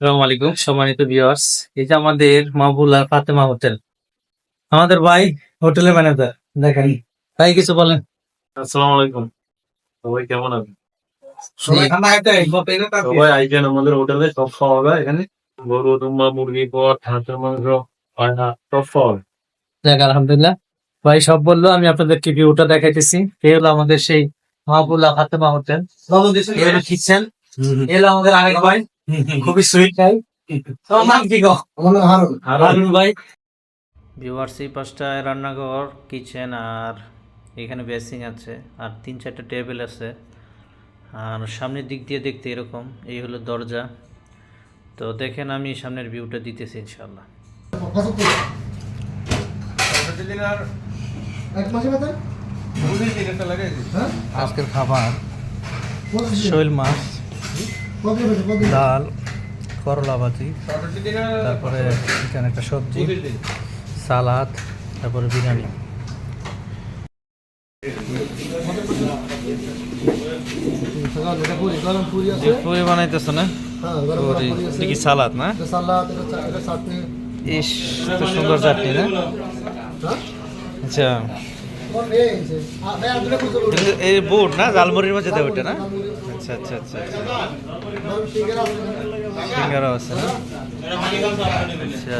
আসসালামু আলাইকুম সম্মানিত ভিউয়ার্স এই যে আমাদের মাহবুলা ফাতেমা হোটেল। আমাদের ভাই হোটেলের ম্যানেজার দেখেন ভাই কিছু বলেন। আসসালামু আলাইকুম। সবাই কেমন আছেন? সবাই আমাদের হোটেলে সব খাওয়া যায় এখানে। গরু দুম্বা মুরগি পট হাঁসের মাংস পায়রা সব খাওয়া যায়। যাক আলহামদুলিল্লাহ। ভাই সব বলল আমি আপনাদেরকে ভিউটা দেখাইতেছি। এই হলো আমাদের সেই মাহবুল্লাহ ফাতেমা হোটেল। কিচেন আমাদের আরেক ভাই। খুবই সুইট ভাই তোমার নাম কি গো? হারুন। ভাই। ভিউয়ার্স এই পাঁচটায় রান্নাঘর কিচেন আর এখানে বেসিং আছে আর তিন চারটা টেবিল আছে। আর সামনের দিক দিয়ে দেখতে এরকম এই হলো দরজা। তো দেখেন আমি সামনের ভিউটা দিতেছি ইনশাল্লাহ আজকের খাবার। শৈল মাছ। ডাল করলা ভাজি তারপরে এখানে একটা সবজি সালাদ তারপরে বিরিয়ানি। যে পুরি বানাইতেছ না? পুরি। কি সালাদ না? ইস তো সুন্দর চাটনি না? আচ্ছা। কিন্তু এই বোট না? জালমুড়ির মধ্যে ওটা না? আচ্ছা আচ্ছা আচ্ছা আচ্ছা। সিঙ্গারা আছে আচ্ছা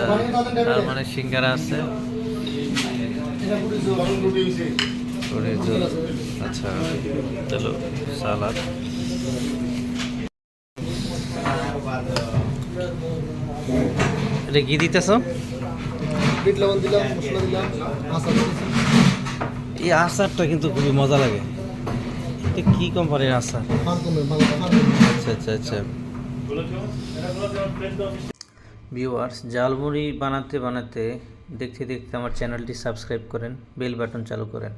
তার মানে সিঙ্গারা আছে। আচ্ছা চলো সালাদ। এটা কি দিতেছ। এই আচারটা কিন্তু খুবই মজা লাগে। এটা কি কোম্পানির আচার আচ্ছা আচ্ছা আচ্ছা। ভিউয়ার্স জালমুড়ি বানাতে বানাতে দেখতে দেখতে আমার চ্যানেলটি সাবস্ক্রাইব করেন বেল বাটন চালু করেন।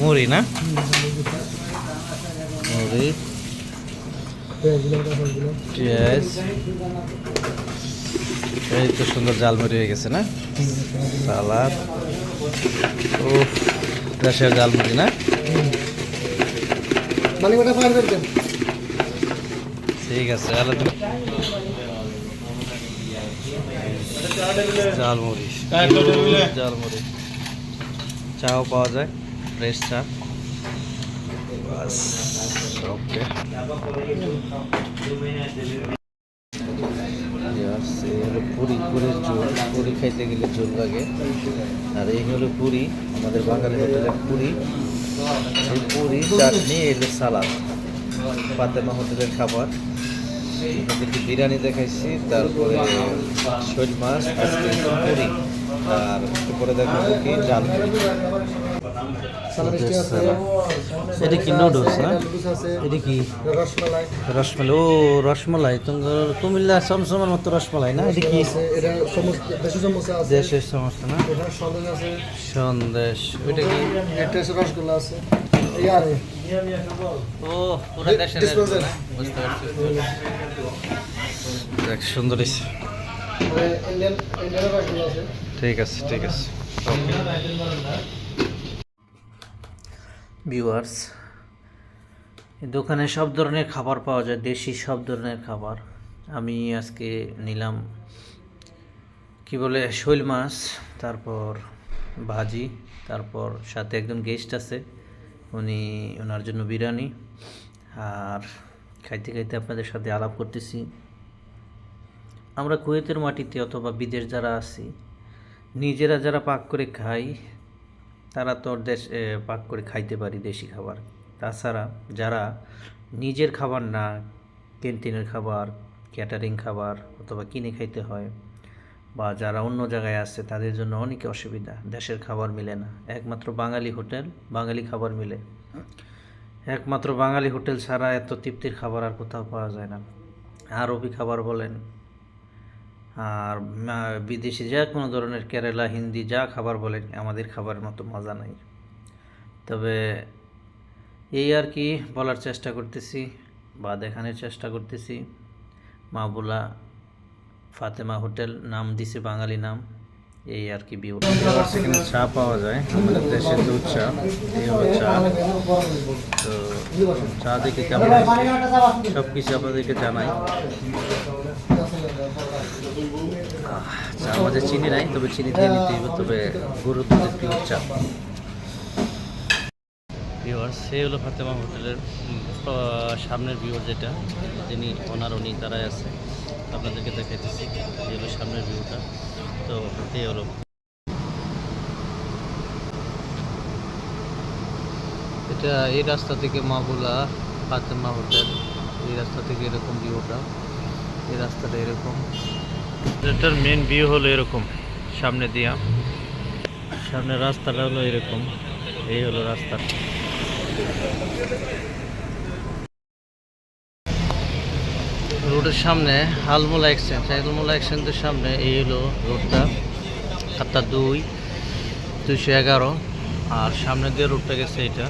মুড়ি না? মুড়ি। পেঁয়াজ এই তো সুন্দর জালমুড়ি হয়ে গেছে না? সালাদ ও দেশের জালমুড়ি না? ঠিক আছে আলো তুমি জালমুড়ি চাও পাওয়া যায় ফ্রেশ চা। বাস ওকে। পুরি খাইতে গেলে ঝোল লাগে। আর এই হলো পুরি, আমাদের বাঙালি হোটেলের পুরি। এই পুরি, চাটনি এলে সালাদ। পাতেমা হোটেলের খাবার। আপনাদেরকে বিরিয়ানি দেখাইছি, তারপরে শৈল মাছ পুরি। আর উপরে দেখাবো কি জাল এটা কি নুডলস না এটা কি রসমালাই ও রসমালাই তোমার কুমিল্লা সমসমের মতো রসমালাই না এটা কি দেশের সমস্ত না? সন্দেশ ওইটা কি? ও পুরো দেশের বুঝতে পারছি দেখ সুন্দর ঠিক আছে ঠিক আছে। ভিউয়ার্স দোকানে সব ধরনের খাবার পাওয়া যায়, দেশি সব ধরনের খাবার। আমি আজকে নিলাম, কি বলে, শৈল মাছ, তারপর ভাজি, তারপর সাথে একজন গেস্ট আছে, উনি, ওনার জন্য বিরিয়ানি। আর খাইতে খাইতে আপনাদের সাথে আলাপ করতেছি। আমরা কুয়েতের মাটিতে অথবা বিদেশ যারা আছি, নিজেরা যারা পাক করে খাই তারা তো দেশ পাক করে খাইতে পারি দেশি খাবার। তাছাড়া যারা নিজের খাবার না, ক্যান্টিনের খাবার ক্যাটারিং খাবার অথবা কিনে খাইতে হয় বা যারা অন্য জায়গায় আছে, তাদের জন্য অনেক অসুবিধা। দেশের খাবার মিলে না। একমাত্র বাঙালি হোটেল, বাঙালি খাবার মিলে। একমাত্র বাঙালি হোটেল ছাড়া এত তৃপ্তির খাবার আর কোথাও পাওয়া যায় না। আরবি খাবার বলেন আর বিদেশি যা কোনো ধরনের কেরালা, হিন্দি যা খাবার বলেন, আমাদের খাবারের মতো মজা নাই। তবে এই আর কি বলার চেষ্টা করতেছি, বা দেখানোর চেষ্টা করতেছি। মাহবুলা ফাতেমা হোটেল নাম দিছে বাঙালি নাম, এই আর কি ভিউ এখানে চা পাওয়া যায়, আমাদের দেশের দুধ চা, এই চা। তো চা দেখে কেমন সব কিছু আপনাদেরকে জানাই। মাঝে চিনি নাই, তবে চিনি দিয়ে নিতে হবে তবে গরুর দুধের পিওর চা। সেই হলো ফাতেমা হোটেলের সামনের ভিউর যেটা, যিনি ওনার, উনি তারাই আছে। আপনাদেরকে দেখাইতেছি, এই হলো সামনের ভিউটা তো, এই হলো। এটা এই রাস্তা থেকে মাগুলা, ফাতেমা হোটেল, এই রাস্তা থেকে এরকম ভিউটা এই রাস্তাটা এরকম। এটার মেন ভিউ হলো এরকম, সামনে দিয়া। সামনে রাস্তাটা হলো এরকম, এই হলো রাস্তা। রোডের সামনে হালমোলা এক্সচেঞ্জ হালমোলা এক্সচেঞ্জের সামনে এই হলো রোডটা খাতা দুই, দুইশো এগারো। আর সামনে দিয়ে রোডটা গেছে এটা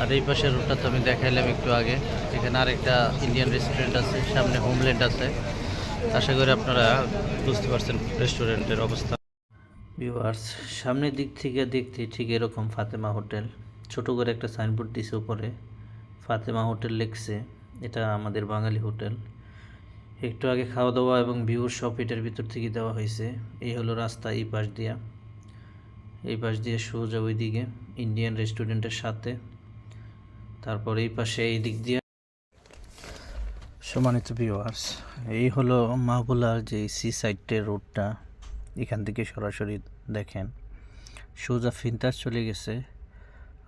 আর এই পাশের রোডটা তো আমি দেখাইলাম একটু আগে। এখানে আরেকটা ইন্ডিয়ান রেস্টুরেন্ট আছে, সামনে হোমল্যান্ড আছে। আশা করি আপনারা বুঝতে পারছেন রেস্টুরেন্টের অবস্থা। ভিউয়ার্স, সামনের দিক থেকে দেখতে ঠিক এরকম ফাতেমা হোটেল। ছোট করে একটা সাইনবোর্ড দিছে উপরে। ফাতেমা হোটেল লিখছে, এটা আমাদের বাঙালি হোটেল। একটু আগে খাওয়া দাওয়া এবং ভিউর সব এটার ভিতর থেকে দেওয়া হয়েছে। এই হলো রাস্তা এই পাশ দিয়া। এই পাশ দিয়ে সোজা ওই দিকে ইন্ডিয়ান রেস্টুরেন্টের সাথে। তারপর এই পাশে এই দিক দিয়ে সম্মানিত ভিউয়ার্স এই হলো মাহবুলার যে সি সাইডের রোডটা এখান থেকে সরাসরি দেখেন। সোজা ফিনতাস চলে গেছে।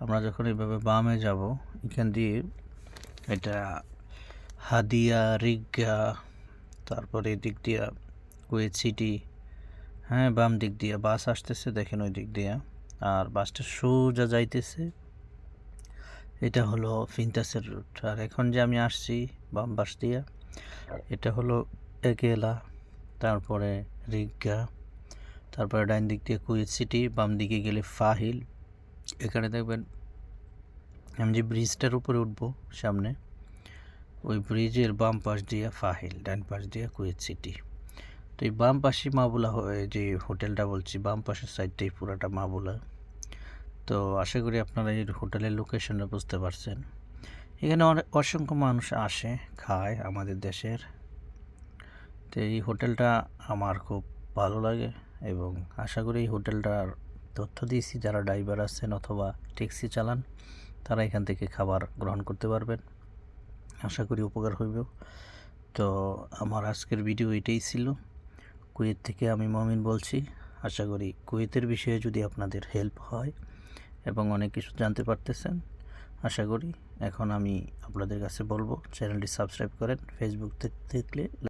আমরা যখন এইভাবে বামে যাব, এখান দিয়ে এটা হাদিয়া, রিগা, তারপরে দিক দিয়া কুয়েত সিটি হ্যাঁ বাম দিক দিয়া বাস আসতেছে, দেখেন ওই দিক দিয়া। আর বাসটা সোজা যাইতেছে। এটা হলো ফিনতাসের রুট আর এখন যে আমি আসছি বাম পাশ দিয়া। এটা হলো একেলা তারপরে রিগা, তারপরে ডাইন দিক দিয়ে কুয়েত সিটি, বাম দিকে গেলে ফাহিল। এখানে দেখবেন আমি যে ব্রিজটার উপরে উঠবো সামনে, ওই ব্রিজের বাম পাশ দিয়ে ফাহিল ডান পাশ দিয়ে কুয়েত সিটি। তো এই বাম পাশে মাবুলা যে হোটেলটা বলছি বাম পাশের সাইডটাই পুরাটা মাবুলা তো আশা করি আপনারা এই হোটেলের লোকেশনটা বুঝতে পারছেন। এখানে অনেক অসংখ্য মানুষ আসে, খায় আমাদের দেশের। তো এই হোটেলটা আমার খুব ভালো লাগে এবং আশা করি এই হোটেলটার তথ্য দিয়েছি। যারা ড্রাইভার আছেন অথবা ট্যাক্সি চালান, তারা এখান থেকে খাবার গ্রহণ করতে পারবেন। আশা করি উপকার হইব তো আমার আজকের ভিডিও এটাই ছিল। কুয়েত থেকে আমি মমিন বলছি। আশা করি কুয়েতের বিষয়ে যদি আপনাদের হেল্প হয় এবং অনেক কিছু জানতে পারতেছেন, আশা করি এখন আমি আপনাদের কাছে বলব চ্যানেলটি সাবস্ক্রাইব করেন ফেসবুক থেকে দেখলে